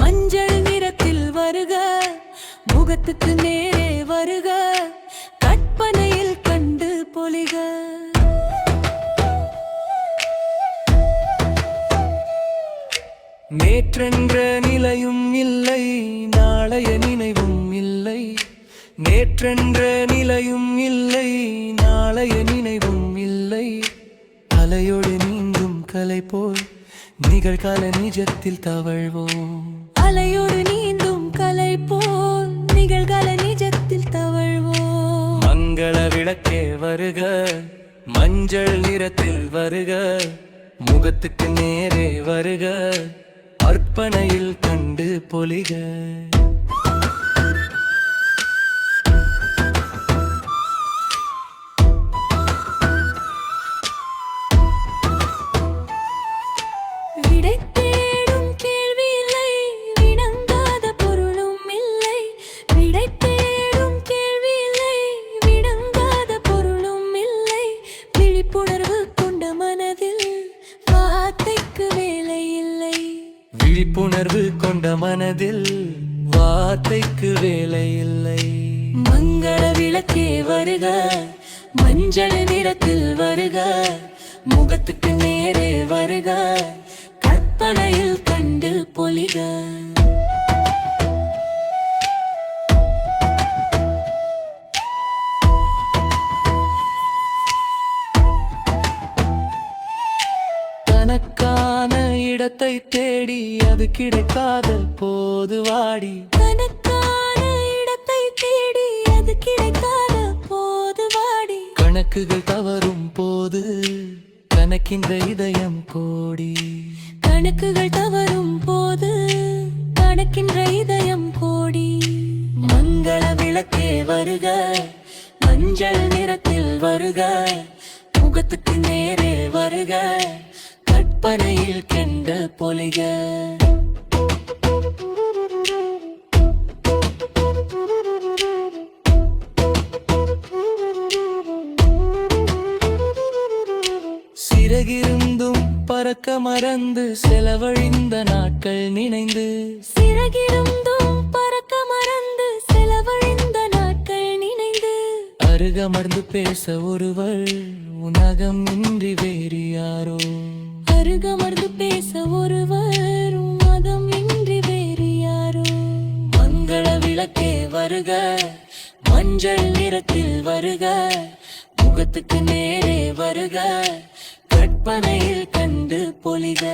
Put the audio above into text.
மஞ்சள் நிறத்தில் வருக. முகத்துக்கு நேரே வருக. கற்பனையில் கண்டு பொலிக நேற்றென்ற நிலையும் இல்லை நாளைய நினைவும் இல்லை. நேற்றென்ற நிலையும் இல்லை நாளைய நினைவும் இல்லை. அலையோடு நீங்கும் கலை போல் நிகழ்கால நிஜத்தில் தவழ்வோம். அலையோடு நீந்தும் கலை போல் நிகழ்கால நிஜத்தில் தவழ்வோம். மங்கள விளக்கே வருக மஞ்சள் நிறத்தில் வருக முகத்துக்கு நேரே வருக அர்ப்பணையில் கண்டு பொலிக. விழிப்புணர்வு கொண்ட மனதில் வார்த்தைக்கு வேலை இல்லை. மங்கள விளக்கே வருக மஞ்சள் நிறத்தில் வருக முகத்துக்கு நேரே வருக கற்பனையில் கண்டு பொலிக. தனக்கா இடத்தை தேடி அது கிடைக்காத போது வாடி. தனக்கான இடத்தை தேடி அது கிடைக்காத போது வாடி. கணக்குகள் தவறும் போது கணக்கின்ற இதயம் கோடி. கணக்குகள் தவறும் போது கணக்கின்ற இதயம் கோடி. மங்கள விளக்கே வருக மஞ்சள் நிறத்தில் வருக முகத்துக்கு நேரே வருக. கற்பனையில் கெண்ட பொலிக. சிறகிருந்தும் பறக்க மறந்து செலவழிந்த நாட்கள் நினைந்து. சிறகிருந்தும் பறக்க மறந்து செலவழிந்த நாட்கள் நினைந்து. அருகமர்ந்து பேச ஒருவர் உனகம் இன்றி வேறு யாரோ. அருகமர்ந்து பேச ஒருவரும் மதம் இன்றி வேறு யாரோ? மங்கள விளக்கே வருக மஞ்சள் நிறத்தில் வருக முகத்துக்கு நேரே வருக கற்பனையில் கண்டு பொலிக